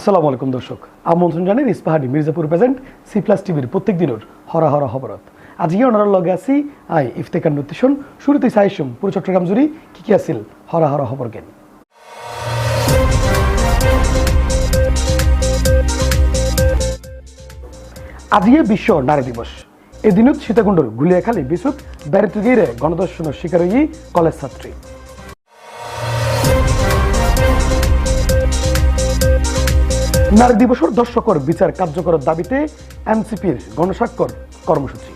আসসালামু আলাইকুম দর্শক। আমন্ত্রণ জানেন Ispahani Mirzapur present C plus টিভির প্রত্যেক দিনের হরা হরা খবরত। আজকে ওনার লগে আছি আই ইফতেকার নতিশন শুরুতে সাইসুম পুরো চট্টগ্রাম জুড়ি কি কি আছিল হরা হরা খবর জ্ঞান আজকে বিশ্ব নারী দিবস। এদিনত সীতাকুণ্ডর গুলিয়াখালী বিশুত ব্যারেতুগিরে গণদর্শনের শিকার হই কলেজ ছাত্রী। নারী দিবসের দর্শকর বিচার কার্যকরের দাবিতে এনসিপির গণস্বাক্ষর কর্মসূচি।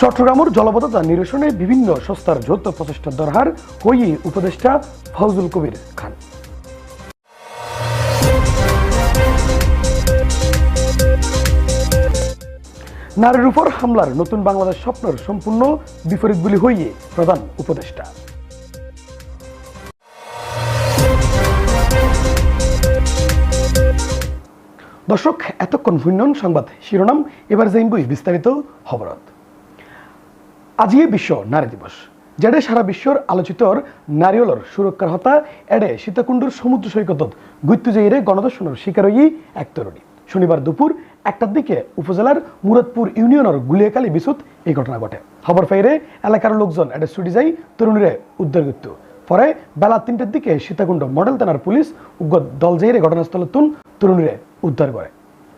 চট্টগ্রামের জলবদ্ধতা নিরসনে বিভিন্ন সংস্থার যৌথ প্রচেষ্টার দরহার হই উপদেষ্টা ফজুল কবির খান। নারীর উপর হামলার নতুন বাংলাদেশ স্বপ্নের সম্পূর্ণ বিপরীতগুলি হইয়ে প্রধান উপদেষ্টা। দর্শক, এতক্ষণ ভুন্যন সংবাদ শিরোনাম, এবার যাইবই বিস্তারিত খবরত। আজকে বিশ্ব নারী দিবস। যেটা সারা বিশ্বর আলোচিতর নারিয়লর সুরক্ষার হতা, এডে সীতাকুণ্ডুর সমুদ্র সৈকতত গুত্তু যাইরে গণদর্শনের শিকার হই এক তরুণী। শনিবার দুপুর একটার দিকে উপজেলার মুরাদপুর ইউনিয়নের গুলিয়াকালী বিশুত এই ঘটনা ঘটে। খবর পাইরে এলাকার লোকজন এটা ছুটি যাই তরুণীরে উদ্ধার করত। পরে বেলা তিনটার দিকে সীতাকুণ্ড মডেল থানার পুলিশ উগ্র দল যাইরে ঘটনাস্থলে তুন তরুণীরে উদ্ধার করে।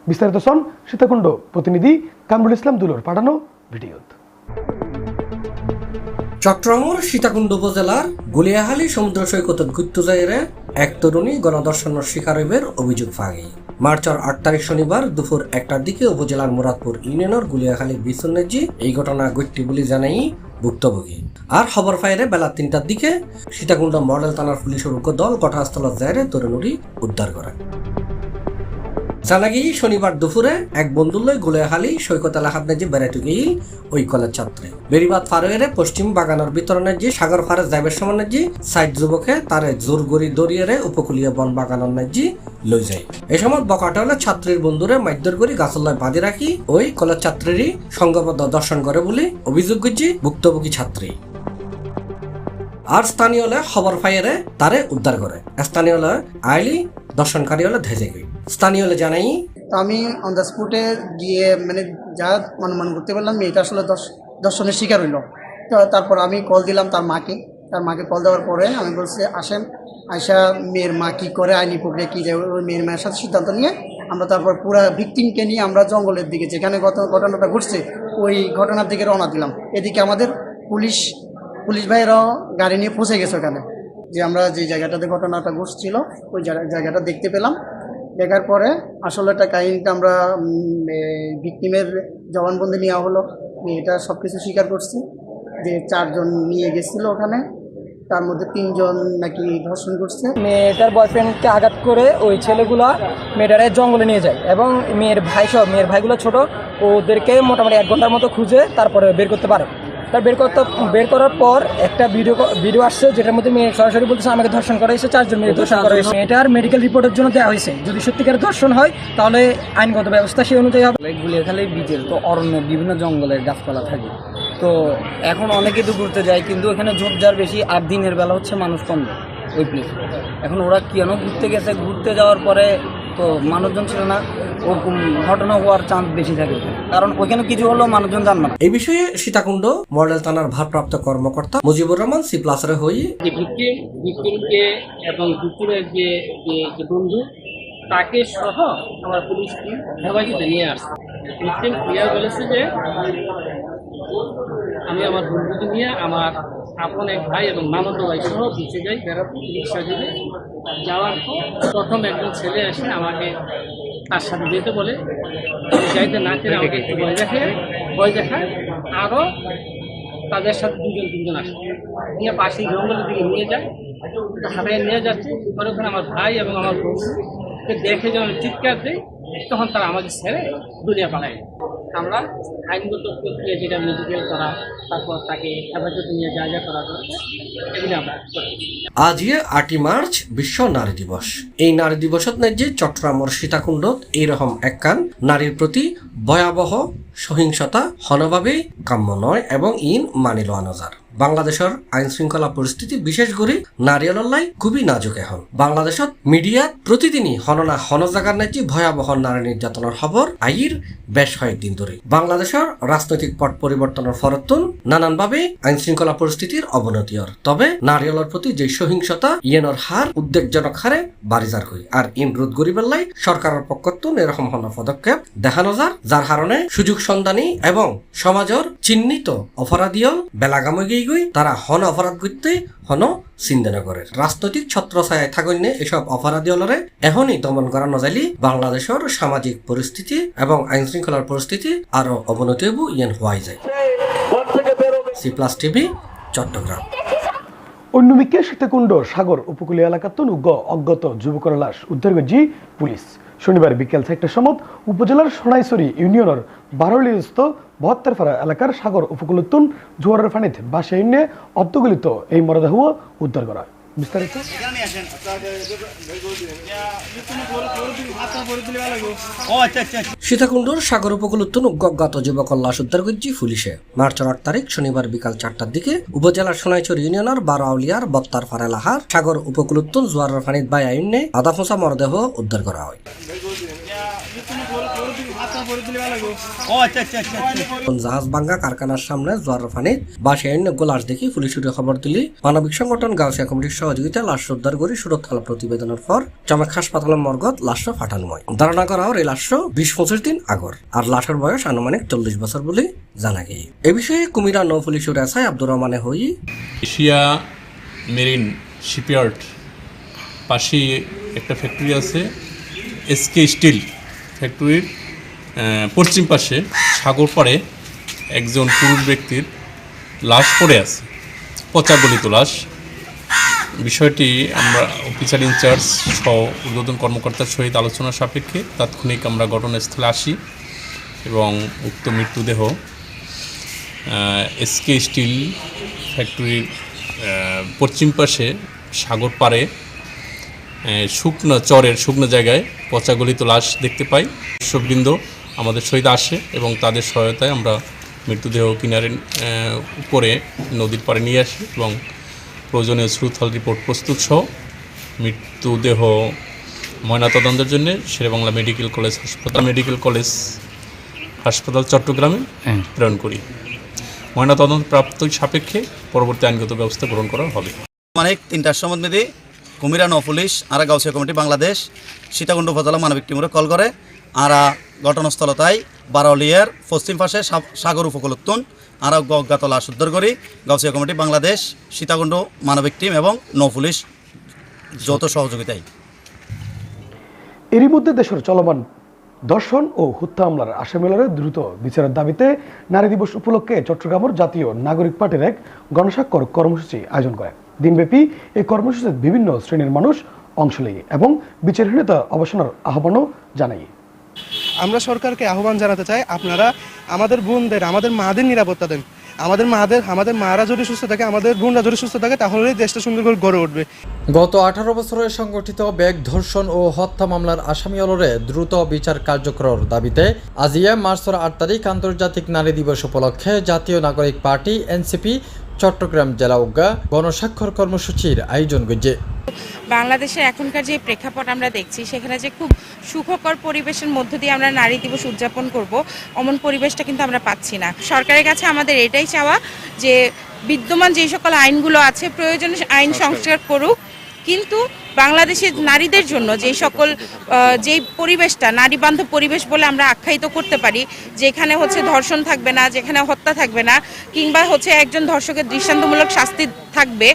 বিস্তারিত সন সীতাকুণ্ড প্রতিনিধি কামরুল ইসলাম দুলোর পাঠানো ভিডিওত চট্টগ্রামের সীতাকুণ্ড উপজেলার গুলিয়াহালি সমুদ্র সৈকতত ঘুরতে যাইরে এক তরুণী গণদর্শনের শিকার হইবের অভিযোগ ফাঁকি মার্চের আট তারিখ শনিবার দুপুর একটার দিকে উপজেলার মুরাদপুর ইউনিয়নের গুলিয়াখালী বিশ্বনেজি এই ঘটনা ঘটটি বলে জানাই ভুক্তভোগী। আর খবর ফায়ারে বেলা তিনটার দিকে সীতাকুণ্ড মডেল থানার পুলিশের উগ্র দল ঘটনাস্থলত জায়গায় তরুণী উদ্ধার করে। জানা শনিবার দুপুরে এক বন্ধুলই গুলেহালি সৈকত এলাকাত নেজি বেড়াইতে গিয়ে ওই কলেজ ছাত্রে। বেরিবাদ ফারোয়েরে পশ্চিম বাগানের ভিতরে যে সাগর ফারে যাইবের সময় যে সাইড যুবকে তারে জোর গড়ি দরিয়ারে উপকূলীয় বন বাগানের নাজি লই যায়। এই সময় বকাটা হলে ছাত্রীর বন্ধুরে মাইদ্যর করি গাছল্লায় বাঁধি রাখি ওই কলেজ ছাত্রীরই সংঘবদ্ধ দর্শন করে বলে অভিযোগ করছি ভুক্তভোগী ছাত্রী আর স্থানীয় খবর পাইয়ে তারে উদ্ধার করে স্থানীয় আইলি দর্শনকারী হলে স্থানীয় হলে জানাই। আমি অন দ্য স্পটে গিয়ে মানে যা অনুমান করতে পারলাম মেয়েটা আসলে দর্শনের শিকার হইল। তারপর আমি কল দিলাম তার মাকে। তার মাকে কল দেওয়ার পরে আমি বলছি, আসেন আয়সা মেয়ের মা কী করে, আইনি প্রক্রিয়া কী যায়, ওই মেয়ের মায়ের সাথে সিদ্ধান্ত নিয়ে আমরা তারপর পুরো ভিকটিমকে নিয়ে আমরা জঙ্গলের দিকে, যেখানে গত, ঘটনাটা ঘটছে, ওই ঘটনার দিকে রওনা দিলাম। এদিকে আমাদের পুলিশ পুলিশ ভাইয়েরাও গাড়ি নিয়ে পৌঁছে গেছে ওখানে। যে আমরা যে জায়গাটাতে ঘটনাটা ঘটছিল, ওই জায়গাটা দেখতে পেলাম। দেখার পরে আসলে একটা কাহিনিটা আমরা ভিকটিমের জবানবন্দি নেওয়া হলো। মেয়েটা সব কিছু স্বীকার করছে যে চারজন নিয়ে গেছিল ওখানে। তার মধ্যে তিনজন নাকি ধর্ষণ করছে। মেয়েটার বয়ফ্রেন্ডকে আঘাত করে ওই ছেলেগুলা মেয়েটারে জঙ্গলে নিয়ে যায় এবং মেয়ের ভাই সব মেয়ের ভাইগুলো ছোট, ওদেরকে মোটামুটি এক ঘণ্টার মতো খুঁজে তারপরে বের করতে পারে। তার বের করতে বের করার পর একটা ভিডিও ভিডিও আসছে, যেটার মধ্যে মেয়ে সরাসরি বলতেছে, আমাকে ধর্ষণ করা হয়েছে, চারজন মেয়ে ধর্ষণ করা হয়েছে। এটার মেডিকেল রিপোর্টের জন্য দেওয়া হয়েছে। যদি সত্যিকার ধর্ষণ হয়, তাহলে আইনগত ব্যবস্থা সেই অনুযায়ী হবে। গুলিয়াখালী বিচের, তো অরণ্য বিভিন্ন জঙ্গলের গাছপালা থাকে। তো এখন অনেকে তো ঘুরতে যায়, কিন্তু এখানে ঝোপঝাড় বেশি, আর দিনের বেলা হচ্ছে মানুষ কম। ওই প্লেসে এখন ওরা কেন ঘুরতে গেছে? ঘুরতে যাওয়ার পরে তো মানুষজন ছিল না ওরকম ঘটনা হওয়ার চান্স বেশি থাকে। কারণ ওইখানে কিছু হলেও মানুষজন জানবে না। এই বিষয়ে সীতাকুণ্ড মডেল থানার ভারপ্রাপ্ত কর্মকর্তা মুজিবুর রহমান সি প্লাসের হয়ে যে ভিকটিম ভিকটিমকে এবং ভিকটিমের যে যে যে বন্ধু তাকে সহ আমার পুলিশ টিম হেফাজতে নিয়ে আসছে। ভিকটিম ক্লিয়ার বলেছে যে আমি আমার বন্ধুকে নিয়ে আমার আপন এক ভাই এবং মামাতো ভাই সহ বিচে যাই বেড়াতে রিক্সা দিতে যাওয়ার পর প্রথম একজন ছেলে এসে আমাকে তার সাথে যেতে বলে। যাইতে না করে আমাকে একটু ভয় দেখে ভয় দেখায়। আরও তাদের সাথে দুজন তিনজন আসে। নিয়ে পাশেই জঙ্গলের দিকে নিয়ে যায় হাতায় নিয়ে যাচ্ছে। পরে ওখানে আমার ভাই এবং আমার বউকে দেখে যখন চিৎকার দেয় তখন তারা আমাকে ছেড়ে দুনিয়া পালায়। আমরা আইনগত প্রক্রিয়া যেটা মেডিকেল করা, তারপর তাকে হেফাজতে নিয়ে যা যা করা দরকার এগুলি আমরা আজকে আটই মার্চ, বিশ্ব নারী দিবস। এই নারী দিবসত যে চট্টগ্রামর সীতাকুণ্ডত এইরকম একখান নারীর প্রতি ভয়াবহ সহিংসতা হনভাবেই কাম্য নয় এবং ইন মানিল আনজার। বাংলাদেশের আইন শৃঙ্খলা পরিস্থিতি বিশেষ করে নারীয়লাই খুবই নাজুক এখন। বাংলাদেশত মিডিয়াত প্রতিদিনই হননা হন জাগার ভয়াবহ নারী নির্যাতনের খবর আইর বেশ কয়েকদিন ধরে। বাংলাদেশের রাজনৈতিক পট পরিবর্তনের ফরতুন নানানভাবে আইন শৃঙ্খলা পরিস্থিতির অবনতির তবে নারীয়লের প্রতি যে সহিংসতা, ইয়েনর হার উদ্বেগজনক হারে বাড়ি যার হই আর ইন রোধ গরিবেল্লাই সরকারের পক্ষতুন এরকম হন পদক্ষেপ দেখানো যার যার কারণে সুযোগ সন্ধানী এবং সমাজের চিহ্নিত অপরাধীয় বেলাগামে গিয়ে গই তারা হন অপরাধ করতে হন চিন্তা করে রাজনৈতিক ছত্রছায়ায় থাকন্যে এসব অপরাধী হলরে এখনই দমন করা নজালি বাংলাদেশের সামাজিক পরিস্থিতি এবং আইন শৃঙ্খলার পরিস্থিতি আরও অবনতি হবু ইয়েন হওয়াই যায়। C plus TV, Chattogram. অন্যমিকে Sitakunda সাগর উপকূলীয় এলাকাত অজ্ঞাত যুবকের লাশ উদ্ধার করছি পুলিশ। শনিবার বিকেল চারটার সময় উপজেলার সোনাইছড়ি ইউনিয়নের বারলিস্থ বহত্তরপাড়া এলাকার সাগর উপকূলতুন জোয়ারের ফানিত বাসায় নিয়ে অর্ধগলিত এই মরদেহ উদ্ধার করা। বিস্তারিত সীতাকুণ্ডর সাগর উপকূল উত্তন অজ্ঞাত যুবক লাশ উদ্ধার করছি পুলিশে। মার্চের আট তারিখ শনিবার বিকাল চারটার দিকে উপজেলার সোনাইচর ইউনিয়নের বারাউলিয়ার বত্তার ফারেলাহার সাগর উপকূল উত্তন জোয়ারের ফানিত বাই আইনে আধা ফোঁসা মরদেহ উদ্ধার করা হয়। জাহাজ বাঙ্গা কারখানার সামনে জোয়ার গোলাস দেখি পুলিশ খবর দিলি মানবিক সংগঠন গাউসিয়া কমিটির লাশ উদ্ধার করে সুরক্ষা প্রতিবেদনের পর চমেক হাসপাতালের মর্গত লাশ ফাটানো হয় ধারণা করা হয় এই লাশ বিশ পঁচিশ দিন আগর। আর লাশের বয়স আনুমানিক চল্লিশ বছর বলে জানা গিয়ে এ বিষয়ে কুমিরা নৌ পুলিশের এসআই আব্দুর রহমানে হই। এশিয়া মেরিন শিপইয়ার্ড পাশেই একটা ফ্যাক্টরি আছে এসকে স্টিল ফ্যাক্টরির। পশ্চিম পাশে সাগর পাড়ে একজন পুরুষ ব্যক্তির লাশ পড়ে আছে। পচা গলিত লাশ। বিষয়টি আমরা অফিসার ইনচার্জ সহ উদ্বোধন কর্মকর্তার সহিত আলোচনা সাপেক্ষে তাৎক্ষণিক আমরা ঘটনাস্থলে আসি এবং উক্ত মৃত্যুদেহ এসকে স্টিল ফ্যাক্টরির পশ্চিম পাশে সাগর পাড়ে শুকনো চরের, শুকনো জায়গায় পচা গলিত লাশ দেখতে পাই। দর্শকবৃন্দ আমাদের সহিত আসে এবং তাদের সহায়তায় আমরা মৃতদেহ কিনারে উপরে নদীর পাড়ে নিয়ে আসি এবং প্রয়োজনীয় শ্রুথল রিপোর্ট প্রস্তুত সহ মৃত্যুদেহ ময়নাতদন্তের জন্য শেরেবাংলা মেডিকেল কলেজ হাসপাতাল মেডিকেল কলেজ হাসপাতাল চট্টগ্রামে প্রেরণ করি। ময়নাতদন্ত প্রাপ্ত সাপেক্ষে পরবর্তী আইনগত ব্যবস্থা গ্রহণ করা হবে। মানে তিনটার সময় মেদি কুমিরা নৌ পুলিশ আর গাউসিয়া কমিটি বাংলাদেশ সীতাকুণ্ড উপজেলা মানবিক টিমরে কল করে আরা ঘটনাস্থলতাই বারলিয়ার পশ্চিম পাশে সাগর উপকূলোত্তন আর অজ্ঞাত লাশ উদ্ধার করি গাউসিয়া কমিটি, বাংলাদেশ, সীতাকুণ্ড মানবিক টিম এবং নৌ পুলিশ যৌথ সহযোগিতায়। এরই মধ্যে দেশের চলমান দর্শন ও হত্যা হামলার আসামিলরে দ্রুত বিচারের দাবিতে নারী দিবস উপলক্ষে চট্টগ্রামের জাতীয় নাগরিক পার্টির এক গণস্বাক্ষর কর্মসূচি আয়োজন করে। দিনব্যাপী এই কর্মসূচিতে বিভিন্ন শ্রেণির মানুষ অংশ নেয় এবং বিচারহীনতা অবসানের আহ্বানও জানায়। আমরা সরকারকে আহ্বান জানাতে চাই, আপনারা আমাদের বোনদের, আমাদের মাদের নিরাপত্তা দেন। আমাদের মাদের, আমাদের মারা যদি সুস্থ থাকে, আমাদের বোনরা যদি সুস্থ থাকে, তাহলেই দেশটা সুন্দর করে গড়ে উঠবে। গত আঠারো বছরে সংগঠিত ব্যাগ ধর্ষণ ও হত্যা মামলার আসামি অলরে দ্রুত বিচার কার্যকরের দাবিতে আজিয়া মার্চের আট তারিখ আন্তর্জাতিক নারী দিবস উপলক্ষে জাতীয় নাগরিক পার্টি, এনসিপি চট্টগ্রাম জেলা উজ্ঞা গণস্বাক্ষর কর্মসূচির আয়োজন করছে বাংলাদেশের এখনকার যে প্রেক্ষাপট আমরা দেখছি সেখানে যে খুব সুখকর পরিবেশের মধ্য দিয়ে আমরা নারী দিবস উদযাপন করব অমন পরিবেশটা কিন্তু আমরা পাচ্ছি না। সরকারের কাছে আমাদের এটাই চাওয়া যে বিদ্যমান যে সকল আইনগুলো আছে প্রয়োজনে আইন সংস্কার করুক। কিন্তু বাংলাদেশের নারীদের জন্য যে সকল যেই পরিবেশটা নারী বান্ধব পরিবেশ বলে আমরা আখ্যায়িত করতে পারি, যেখানে হচ্ছে ধর্ষণ থাকবে না, যেখানে হত্যা থাকবে না, কিংবা হচ্ছে একজন ধর্ষকের দৃষ্টান্তমূলক শাস্তি থাকবে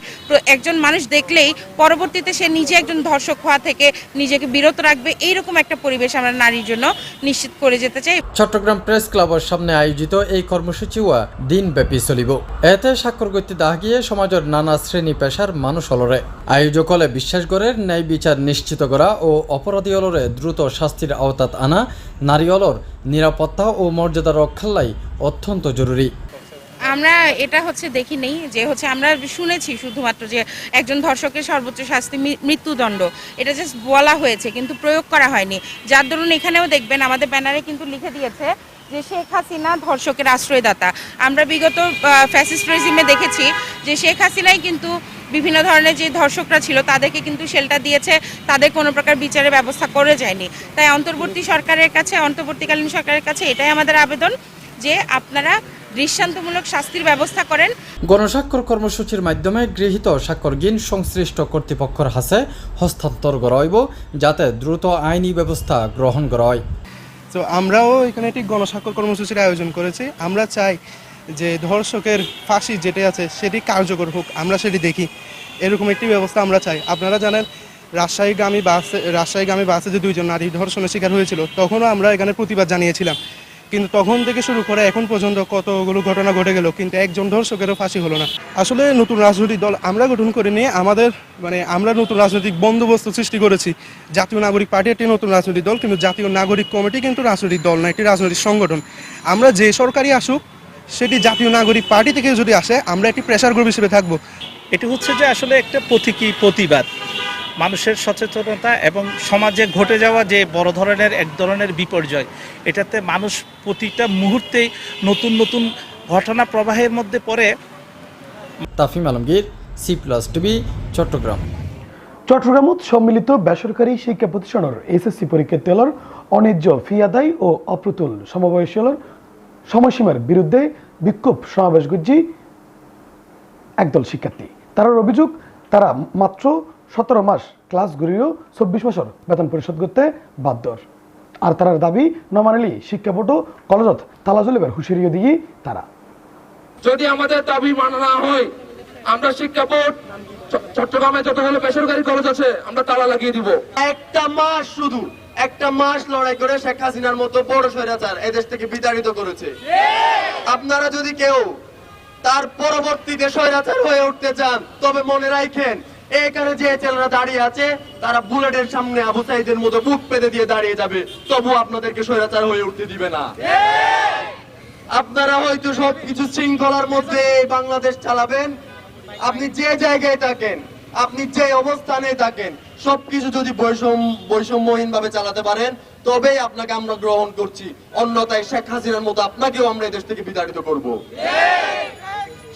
একজন মানুষ দেখলেই পরবর্তীতে সে নিজে একজন ধর্ষক হওয়া থেকে নিজেকে বিরত রাখবে, এইরকম একটা পরিবেশ আমরা নারীর জন্য নিশ্চিত করে যেতে চাই। চট্টগ্রাম প্রেস ক্লাবের সামনে আয়োজিত এই কর্মসূচিও দিনব্যাপী চলিব। এতে স্বাক্ষর করতে দেখা গিয়ে সমাজের নানা শ্রেণি পেশার মানুষ অলরে। আয়োজক হলে বিশ্বাস করে ন্যায় বিচার নিশ্চিত করা ও অপরাধী অলরে দ্রুত শাস্তির আওতাত আনা, নারী অলর নিরাপত্তা ও মর্যাদা রক্ষালাই অত্যন্ত জরুরি। আমরা এটা হচ্ছে দেখি নেই, যে হচ্ছে আমরা শুনেছি শুধুমাত্র যে একজন ধর্ষকের সর্বোচ্চ শাস্তি মৃত্যুদণ্ড। এটা জাস্ট বলা হয়েছে, কিন্তু প্রয়োগ করা হয়নি। যার দরুন এখানেও দেখবেন, আমাদের ব্যানারে কিন্তু লিখে দিয়েছে যে শেখ হাসিনা ধর্ষকের আশ্রয়দাতা। আমরা বিগত ফ্যাসিস্ট রেজিমে দেখেছি যে শেখ হাসিনাই কিন্তু বিভিন্ন ধরনের যে ধর্ষকরা ছিল তাদেরকে কিন্তু শেল্টার দিয়েছে। তাদের কোনো প্রকার বিচারের ব্যবস্থা করে যায়নি। তাই অন্তর্বর্তী সরকারের কাছে অন্তর্বর্তীকালীন সরকারের কাছে এটাই আমাদের আবেদন যে আপনারা দৃষ্টান্তমূলক শাস্তির ব্যবস্থা করেন। গণস্বাক্ষর কর্মসূচির মাধ্যমে গৃহীত স্বাক্ষরগিন সংশ্লিষ্ট কর্তৃপক্ষের হাতে হস্তান্তর করা হইব যাতে দ্রুত আইনি ব্যবস্থা গ্রহণ করা হয়। তো আমরাও এখানে একটি গণস্বাক্ষর কর্মসূচির আয়োজন করেছি। আমরা চাই যে ধর্ষকের ফাঁসি যেটি আছে সেটি কার্যকর হোক, আমরা সেটি দেখি। এরকম একটি ব্যবস্থা আমরা চাই। আপনারা জানেন রাজশাহী রাজশাহীগামী বাসে রাজশাহী রাজশাহীগামী বাসে যে দুইজন নারী ধর্ষণের শিকার হয়েছিল, তখনও আমরা এখানে প্রতিবাদ জানিয়েছিলাম। কিন্তু তখন থেকে শুরু করে এখন পর্যন্ত কতগুলো ঘটনা ঘটে গেল, কিন্তু একজন ধর্ষকেরও ফাঁসি হলো না। আসলে নতুন রাজনৈতিক দল আমরা গঠন করে নিয়ে আমাদের মানে আমরা নতুন রাজনৈতিক বন্দোবস্ত সৃষ্টি করেছি। জাতীয় নাগরিক পার্টি একটি নতুন রাজনৈতিক দল, কিন্তু জাতীয় নাগরিক কমিটি কিন্তু রাজনৈতিক দল না, একটি রাজনৈতিক সংগঠন। আমরা যে সরকারি আসুক সেটি জাতীয় নাগরিক পার্টি থেকে যদি আসে আমরা একটি প্রেশার গ্রুপ হিসেবে থাকব। এটি হচ্ছে যে আসলে একটা প্রতীকী প্রতিবাদ। মানুষের সচেতনতা এবং সমাজে ঘটে যাওয়া যে বড় ধরনের এক ধরনের বিপর্যয় এটাতে মানুষ প্রতিটা মুহূর্তেই নতুন নতুন ঘটনা প্রবাহের মধ্যে পড়ে। Tafim Alamgir C plus TV Chattogram. চট্টগ্রামত সম্মিলিত বেসরকারি শিক্ষা প্রতিষ্ঠানের এসএসসি পরীক্ষার্থীদের অন্যায্য ফি আদায় ও অপ্রতুল সমবয়সীদের সময়সীমার বিরুদ্ধে বিক্ষোভ সমাবেশ গুজি একদল শিক্ষার্থী। তার অভিযোগ তারা মাত্র সতেরো মাস ক্লাস ঘুরিয়েও চব্বিশ মাসের বেতন পরিশোধ করতে বাধ্য। আর তার দাবি নমানিলি শিক্ষা বোর্ড ও কলেজত তালা চলিবার হুঁশিয়ারিও দিয়ে তারা। যদি আমাদের দাবি মানা না হয় আমরা শিক্ষা বোর্ড চট্টগ্রামে যতগুলো বেসরকারি কলেজ আছে আমরা তালা লাগিয়ে দিব। একটা মাস শুধু। একটা মাস লড়াই করে শেখ হাসিনার মতো বড় স্বৈরাচার এদেশ থেকে বিতাড়িত করেছে। আপনারা যদি কেউ তার পরবর্তীতে স্বৈরাচার হয়ে উঠতে চান, তবে মনে রাখেন এখানে যে ছেলেরা দাঁড়িয়ে আছে, তারা বুলেটের সামনে আবু সাইদের মতো বুক পেতে দিয়ে দাঁড়িয়ে যাবে, তবু আপনাদেরকে স্বৈরাচার হয়ে উঠতে দিবে না। আপনারা হয়তো সবকিছু শৃঙ্খলার মধ্যে বাংলাদেশ চালাবেন, আপনি যে জায়গায় থাকেন, আপনি যে অবস্থানে থাকেন সবকিছু যদি বৈষম্যহীন ভাবে চালাতে পারেন, তবেই আপনাকে আমরা গ্রহণ করছি। অন্যথায় শেখ হাসিনার মতো আপনাকেও আমরা এই দেশ থেকে বিতাড়িত করব।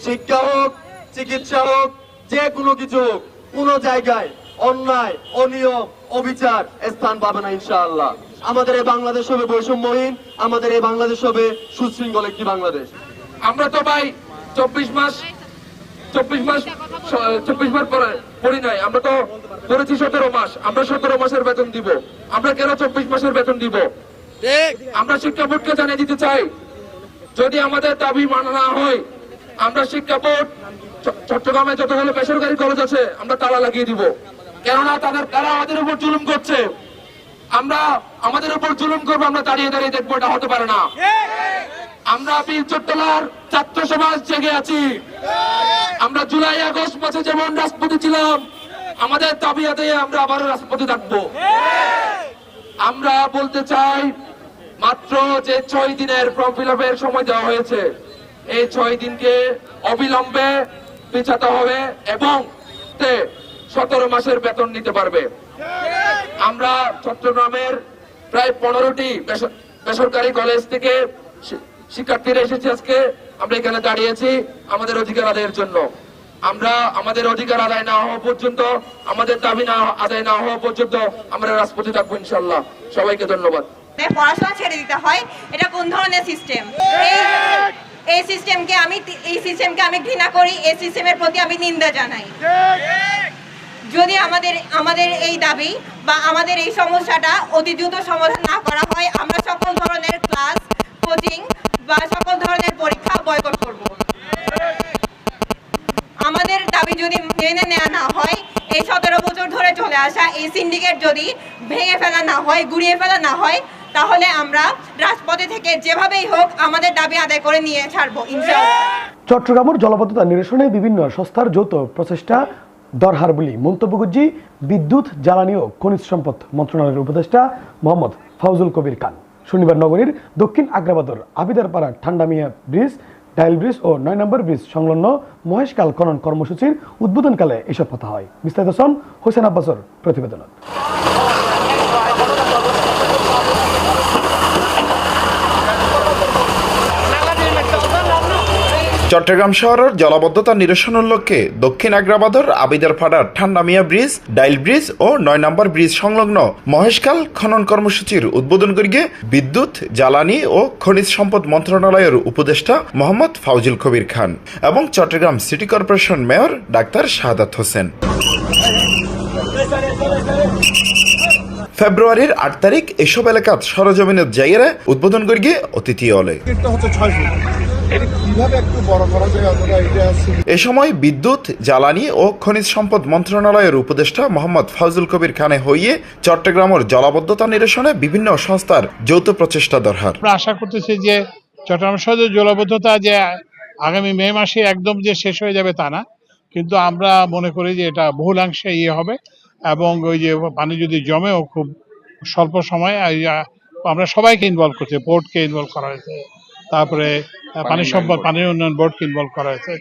শিক্ষা হোক, চিকিৎসা হোক, যে কোনো কিছু হোক, কোনো জায়গায় অন্যায়, অনিয়ম, অবিচার স্থান পাবে না ইনশাআল্লাহ। আমাদের এই বাংলাদেশ হবে বৈষম্যহীন, আমাদের এই বাংলাদেশ হবে সুশৃঙ্খল একটি বাংলাদেশ। আমরা তো ভাই চব্বিশ মাস চব্বিশ মাস চব্বিশ মাস পরে পড়ি নাই। আমরা তো পড়েছি সতেরো মাস। আমরা সতেরো মাসের বেতন দিব। আমরা কেন চব্বিশ মাসের বেতন দিব? আমরা শিক্ষা বোর্ডকে জানিয়ে দিতে চাই যদি আমাদের দাবি মানা না হয় আমরা শিক্ষা বোর্ড চট্টগ্রামে যতগুলো বেসরকারি কলেজ আছে আমরা তালা লাগিয়ে দিব। কেননা তাদের তারা আমাদের উপর জুলুম করছে। আমরা আমাদের উপর জুলুম করব আমরা দাঁড়িয়ে দাঁড়িয়ে দেখব এটা হতে পারে না। আমরা বীর চট্টলার ছাত্র সমাজ জেগে আছি। আমরা জুলাই আগস্ট মাসে যেমন রাষ্ট্রপতি ছিলাম, আমাদের দাবি আমরা আবারও রাষ্ট্রপতি থাকব। আমরা বলতে চাই, মাত্র যে ছয় দিনের ফর্ম ফিল সময় দেওয়া হয়েছে, এই ছয় দিনকে অবিলম্বে পেছাতে হবে এবং সতেরো মাসের বেতন নিতে পারবে। আমরা চট্টগ্রামের প্রায় পনেরোটি বেস- বেসরকারি কলেজ থেকে শিক্ষার্থীরা এসেছে আজকে। আমরা এখানে দাঁড়িয়েছি আমাদের অধিকার আদায়ের জন্য। আমরা আমাদের অধিকার আদায় না হওয়া পর্যন্ত, আমাদের দাবি না, আদায় না হওয়া পর্যন্ত আমরা রাজপথে থাকব ইনশাল্লাহ সবাইকে ধন্যবাদ। পড়াশোনা ছেড়ে দিতে হয়। এটা কোন ধরনের সিস্টেম এই সিস্টেমকে আমি, এই সিস্টেমকে আমি ঘৃণা করি, এই সিস্টেমের প্রতি আমি নিন্দা জানাই। যদি আমাদের আমাদের এই দাবি বা আমাদের এই সমস্যাটা অতি দ্রুত সমাধান না করা হয়, আমরা সকল ধরনের ক্লাস কোচিং বা সকল ধরনের পরীক্ষা বয়কট করব। আমাদের দাবি যদি মেনে নেওয়া না হয়, এই সতেরো বছর ধরে চলে আসা এই সিন্ডিকেট যদি ভেঙে ফেলা না হয়, গুড়িয়ে ফেলা না হয়, তাহলে আমরা রাজপথে থেকে যেভাবেই হোক আমাদের দাবি আদায় করে নিয়ে ছাড়বো চট্টগ্রামের জলবদ্ধতা নিরসনে বিভিন্ন সংস্থার যৌথ প্রচেষ্টা দরহার বলি। মন্তব্য করছি বিদ্যুৎ, জ্বালানি ও খনিজ সম্পদ মন্ত্রণালয়ের উপদেষ্টা মোহাম্মদ ফাউজুল কবির খান। শনিবার নগরীর দক্ষিণ আগ্রাবাদর আবিদারপাড়া ঠান্ডামিয়া ব্রিজ ডাইল ব্রিজ ও নয় নম্বর ব্রিজ সংলগ্ন মহেশকাল খনন কর্মসূচির উদ্বোধনকালে এসব কথা হয়। বিস্তারিত সন হোসেন আব্বাসর প্রতিবেদনত। চট্টগ্রাম শহরের জলাবদ্ধতা নিরসনের লক্ষ্যে দক্ষিণ আগ্রাবাদর আবিদার ফাড়ার ঠান্ডা মিয়া ব্রিজ, ডাইল ব্রিজ ও নয় নম্বর ব্রিজ সংলগ্ন মহেশখাল খনন কর্মসূচির উদ্বোধন করিয়ে বিদ্যুৎ, জ্বালানি ও খনিজ সম্পদ মন্ত্রণালয়ের উপদেষ্টা মোহাম্মদ ফাউজুল কবির খান এবং Chattogram city corporation mayor doctor Shahadat Hossain. ফেব্রুয়ারির আট তারিখ এসব এলাকাত সরজমিনের জায়গায় উদ্বোধন করিয়ে অতিথি হলে এ সময় বিদ্যুৎ জ্বালানি ও খনিজ সম্পদ মন্ত্রণালয়ের উপদেষ্টা মোহাম্মদ ফাজুল কবির খানে হইয়ে চট্টগ্রামের জলাবদ্ধতা নিরসনে বিভিন্ন সংস্থার যৌথ প্রচেষ্টা দরকার আমরা আশা করতেছি যে চট্টগ্রাম শহরের জলাবদ্ধতা যে আগামী মে মাসে একদম যে শেষ হয়ে যাবে তা না কিন্তু আমরা মনে করি যে এটা বহুলাংশে ইয়ে হবে এবং ওই যে পানি যদি জমেও খুব স্বল্প সময়ে আমরা সবাইকে ইনভলভ করছি পোর্টকে ইনভলভ করা হয়েছে। তারপরে পানি সম্পদ পানি উন্নয়ন বোর্ডকে ইনভলভ করা হয়েছে।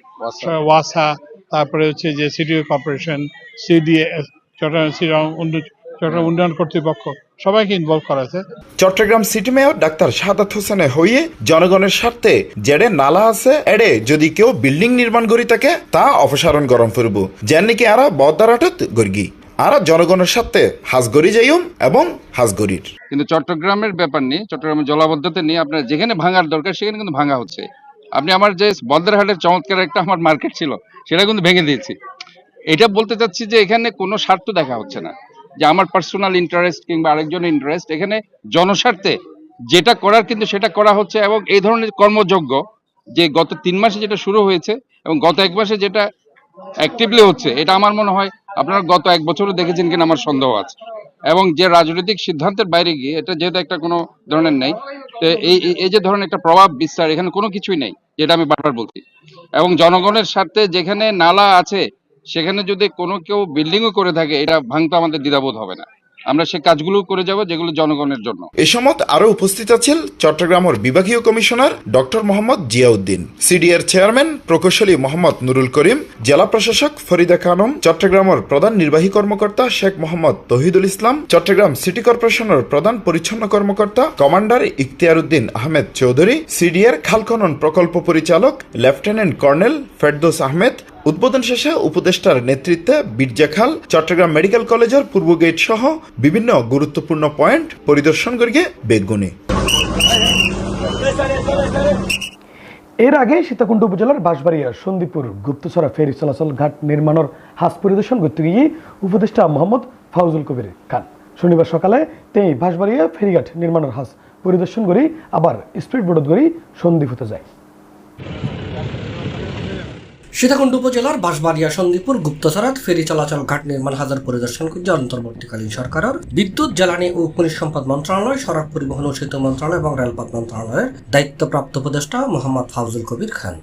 ওয়াসা। তারপরে হচ্ছে যে city corporation CDS Chattogram city উন্নয়ন- চট্টগ্রাম উন্নয়ন কর্তৃপক্ষ সবাইকে ইনভলভ করা হয়েছে। Chattogram city mayor doctor Shahadat হোসেনে হইয়ে জনগণের স্বার্থে যেড়ে নালা আছে এড়ে যদি কেউ বিল্ডিং নির্মাণ করি থাকে তা অপসারণ গরম ফুরব যেন নাকি আরা বদারাটত গর্গি। আরা জনগণের স্বার্থে হাজগরি যাইম এবং হাজগরির কিন্তু চট্টগ্রামের ব্যাপার নিয়ে চট্টগ্রামের জলাবদ্ধতা নিয়ে আপনার যেখানে ভাঙার দরকার সেখানে কিন্তু ভাঙা হচ্ছে। আপনি আমার যে বদ্রাহাটের চমৎকার একটা আমার মার্কেট ছিল, সেটা কিন্তু ভেঙে দিয়েছি। এটা বলতে চাচ্ছি যে এখানে কোনো স্বার্থ দেখা হচ্ছে না। যে আমার পার্সোনাল ইন্টারেস্ট কিংবা আরেকজনের ইন্টারেস্ট এখানে জনস্বার্থে যেটা করার কিন্তু সেটা করা হচ্ছে এবং এই ধরনের কর্মযোগ্য যে গত তিন মাসে যেটা শুরু হয়েছে এবং গত এক মাসে যেটা অ্যাক্টিভলি হচ্ছে, এটা আমার মনে হয় আপনারা গত এক বছরও দেখেছেন কিনা আমার সন্দেহ আছে। এবং যে রাজনৈতিক সিদ্ধান্তের বাইরে গিয়ে, এটা যেহেতু একটা কোনো ধরনের নেই, তো এই এই- যে ধরনের একটা প্রভাব বিস্তার, এখানে কোনো কিছুই নেই, যেটা আমি বারবার বলছি। এবং জনগণের স্বার্থে যেখানে নালা আছে, সেখানে যদি কোনো কেউ বিল্ডিংও করে থাকে, এটা ভাঙতে আমাদের দ্বিধাবোধ হবে না। আমরা সে কাজগুলো করে যাব যেগুলো জনগণের জন্য। এ সময় আরও উপস্থিত আছেন চট্টগ্রামের বিভাগীয় কমিশনার ডক্টর মোহাম্মদ জিয়াউদ্দিন সিডিএর চেয়ারম্যান প্রকৌশলী মোহাম্মদ নুরুল করিম, জেলা প্রশাসক ফরিদা খানম, চট্টগ্রামের প্রধান নির্বাহী কর্মকর্তা শেখ মোহাম্মদ তহিদুল ইসলাম, চট্টগ্রাম সিটি কর্পোরেশনের প্রধান পরিচ্ছন্ন কর্মকর্তা কমান্ডার ইখতিয়ার উদ্দিন আহমেদ চৌধুরী সিডিএর খাল খনন প্রকল্প পরিচালক লেফটেন্যান্ট কর্নেল ফেরদৌস আহমেদ উদ্বোধন শেষে উপদেষ্টার নেতৃত্বে বীরজাখাল চট্টগ্রাম মেডিকেল কলেজের পূর্ব গেট সহ বিভিন্ন গুরুত্বপূর্ণ পয়েন্ট পরিদর্শন করিয়ে বেগুনি। এর আগে সীতাকুণ্ড উপজেলার বাঁশবাড়িয়া সন্দীপুর গুপ্তছড়া ফেরি চলাচল ঘাট নির্মাণের হাস পরিদর্শন করতে গিয়ে উপদেষ্টা মোহাম্মদ ফাউজুল কবির খান। শনিবার সকালে তিনি বাঁশবাড়িয়া ফেরিঘাট নির্মাণের হাস পরিদর্শন করি আবার স্পিড বোর্ডত করি সন্দীপ হতে যায়। সীতাকুণ্ড উপজেলার বাঁশবাড়িয়া সন্দীপুর গুপ্তসরাত ফেরি চলাচল ঘাট নির্মাণ হাজার পরিদর্শন করছে অন্তর্বর্তীকালীন সরকারের। বিদ্যুৎ, জ্বালানি ও খনিজ সম্পদ মন্ত্রণালয়, সড়ক পরিবহন ও সেতু মন্ত্রণালয় এবং রেলপথ মন্ত্রণালয়ের দায়িত্বপ্রাপ্ত উপদেষ্টা মোহাম্মদ ফাউজুল কবির খান।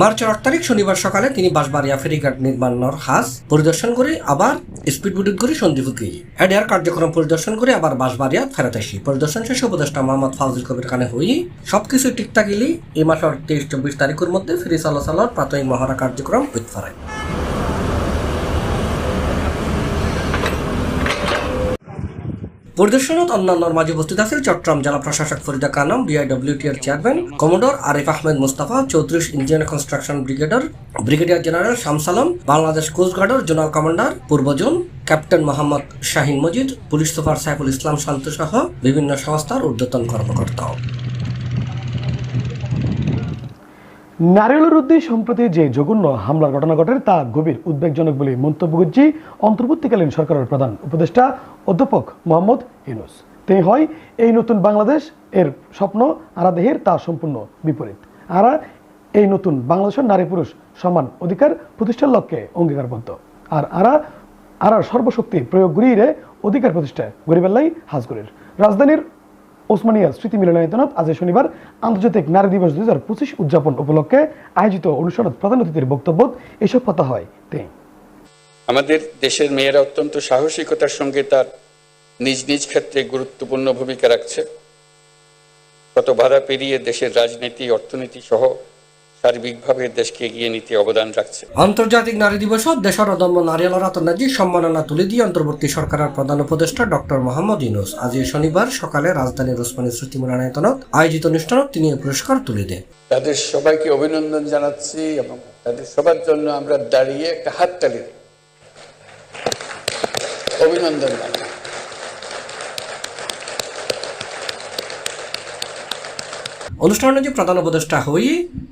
মার্চের আট তারিখ শনিবার সকালে তিনি বাঁশবাড়িয়া ফেরিঘাট নির্মাণর হাস পরিদর্শন করে আবার স্পিড বুটিং করে সন্দীপ গিয়ে এডিআর কার্যক্রম পরিদর্শন করে আবার বাঁশবাড়িয়া ফেরত আসি। পরিদর্শন শেষে উপদেষ্টা মোহাম্মদ ফাউজুল কবির খানে হই সবকিছু ঠিকঠাক গেলি এই মাসের তেইশ, চব্বিশ তারিখের মধ্যে ফেরি চলাচলের প্রাথমিক মহড়া কার্যক্রম হইতে পরিদর্শনত অন্যান্য মাঝে উপস্থিত আছেন চট্টগ্রাম জেলা প্রশাসক ফরিদা কানম বিআইডব্লিউটি এর চেয়ারম্যান, কমোডর আরিফ আহমেদ মুস্তাফা, চৌত্রিশ engineer construction brigadier, brigadier general Shamsalam, Bangladesh কোস্টগার্ডের zonal commander, পূর্বজন, captain Mohammad Shahin Majid, police super Saiful Islam Shanto সহ বিভিন্ন সংস্থার ঊর্ধ্বতন কর্মকর্তা নারিয়ালের উদ্দেশ্যে সম্প্রতি যে জঘন্য হামলার ঘটনা ঘটে, তা গভীর উদ্বেগজনক বলে মন্তব্য করছি অন্তর্বর্তীকালীন সরকারের প্রধান উপদেষ্টা অধ্যাপক মোহাম্মদ ইউনুস। তিনি হয়, এই নতুন বাংলাদেশ এর স্বপ্ন, আরা দেহের তা সম্পূর্ণ বিপরীত। আরা, এই নতুন বাংলাদেশের নারী পুরুষ সমান অধিকার প্রতিষ্ঠার লক্ষ্যে অঙ্গীকারবদ্ধ। আর আরা, আরার সর্বশক্তি প্রয়োগ গড়িয়ে অধিকার প্রতিষ্ঠা গরিবেল্লাই হাজগরির রাজধানীর ওসমানিয়া স্মৃতি মিলনায়তনত আজ শনিবার আন্তর্জাতিক নারী দিবস দুই হাজার পঁচিশ উদযাপন উপলক্ষে আয়োজিত অনুষ্ঠানত প্রধান অতিথির বক্তব্য এসব কথা হয়। তিনি আমাদের দেশের মেয়েরা অত্যন্ত সাহসিকতার সঙ্গে তার নিজ নিজ ক্ষেত্রে গুরুত্বপূর্ণ ভূমিকা রাখছে। কত বাধা পেরিয়ে দেশের রাজনীতি, অর্থনীতি সহ সার্বিকভাবে দেশকে এগিয়ে নিতে অবদান রাখছে আন্তর্জাতিক নারী দিবসত দেশের অদম্য নারীলরা তন্নাজি সম্মাননা তুলে দিয়ে অন্তর্বর্তী সরকারের প্রধান উপদেষ্টা ডক্টর মোহাম্মদ ইউনুস আজ এই শনিবার সকালে রাজধানীর ওসমানী স্মৃতি মিলনায়তনত আয়োজিত অনুষ্ঠানত তিনি এই পুরস্কার তুলে দেন তাদের সবাইকে অভিনন্দন জানাচ্ছি এবং তাদের সবার জন্য আমরা দাঁড়িয়ে একটা হাততালি দিই। অভিনন্দন জানাই অনুষ্ঠানে যে প্রধান উপদেষ্টা হই,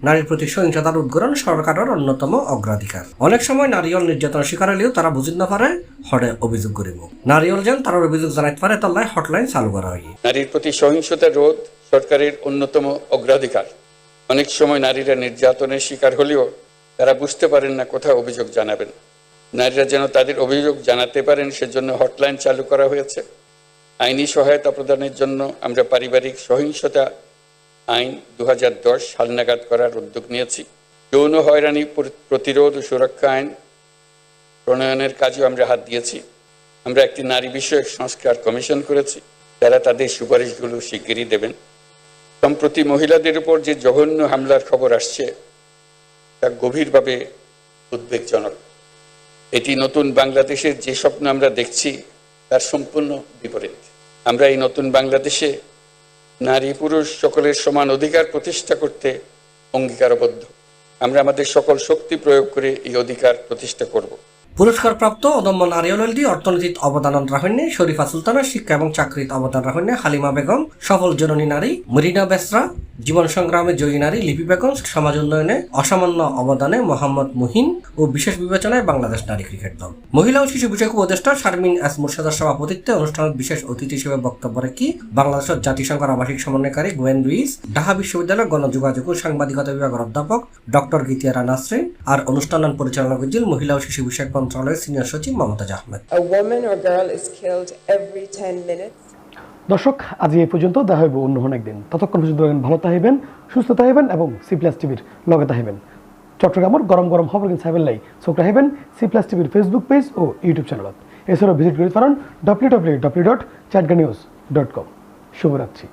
নারীর প্রতি সহিংসতার উদ্গরণ সরকারের অন্যতম অগ্রাধিকার। অনেক সময় নারীল নির্যাতন শিকার হলেও তারা বুঝিত না পারে হটে অভিযোগ করিব। নারীল যেন তার অভিযোগ জানাইতে পারে, তার হটলাইন চালু করা হয় নারীর প্রতি সহিংসতা রোধ সরকারের অন্যতম অগ্রাধিকার। অনেক সময় নারীরা নির্যাতনের শিকার হলেও তারা বুঝতে পারেন না, কোথায় অভিযোগ জানাবেন। নারীরা যেন তাদের অভিযোগ জানাতে পারেন, সেজন্য হটলাইন চালু করা হয়েছে। আইনি সহায়তা প্রদানের জন্য আমরা পারিবারিক সহিংসতা আইন দু হাজার দশ সাল নাগাদ করার উদ্যোগ নিয়েছি। যৌন হয়রানি প্রতিরোধ ও সুরক্ষা আইন প্রণয়নের কাজেও আমরা হাত দিয়েছি। আমরা একটি নারী বিষয়ক সংস্কার কমিশন করেছি। তারা তাদের সুপারিশগুলো শিগগিরই দেবেন। সম্প্রতি মহিলাদের উপর যে জঘন্য হামলার খবর আসছে, তা গভীরভাবে উদ্বেগজনক। এটি নতুন বাংলাদেশের যে স্বপ্ন আমরা দেখছি, তার সম্পূর্ণ বিপরীত। আমরা এই নতুন বাংলাদেশে নারী পুরুষ সকলের সমান অধিকার প্রতিষ্ঠা করতে অঙ্গীকারবদ্ধ। আমরা আমাদের সকল শক্তি প্রয়োগ করে এই অধিকার প্রতিষ্ঠা করব। পুরস্কারপ্রাপ্ত অদম্য নারী নারীলদি অর্থনীতিত অবদান রাখেননি শরীফা সুলতানা, শিক্ষা এবং চাকরিত অবদান রাখেননি হালিমা বেগম, সফল জননী নারী মরিনা বেসরা, জীবন সংগ্রামে জয়ী নারী লিপি বেগম, সমাজ উন্নয়নে অসামান্য অবদানে মোহাম্মদ মুহিন ও বিশেষ বিবেচনায় বাংলাদেশ নারী ক্রিকেট দল। মহিলা ও শিশু বিষয়ক উপদেষ্টা শারমিন এস মুর্শিদার সভাপতিত্বে অনুষ্ঠানের বিশেষ অতিথি হিসেবে বক্তব্য রাখি বাংলাদেশের জাতিসংঘের আবাসিক সমন্বয়কারী গোয়েন রুইস ঢাকা বিশ্ববিদ্যালয়ের গণযোগাযোগ ও সাংবাদিকতা বিভাগের অধ্যাপক ডক্টর গীতিয়ারা নাসরিন আর অনুষ্ঠান পরিচালনা করছেন মহিলা ও শিশু বিষয়ক মন্ত্রণালয়ের সিনিয়র সচিব Mumtaz Ahmed. A woman or girl is killed every 10 minutes. দর্শক আজ এই পর্যন্ত দেখা হইব অন্য একদিন। ততক্ষণ পর্যন্ত ভালো থাকিবেন সুস্থ থাকিবেন এবং সি প্লাস টিভির লগে থাকিবেন। চট্টগ্রামের গরম গরম খবর কিন্তু চাইবেন লাই। চোখ রাখিবেন সি প্লাস টিভির ফেসবুক পেজ ও ইউটিউব চ্যানেলত এছাড়াও ভিজিট করতে পারেন W W W dot Chatga news dot com শুভরাত্রি।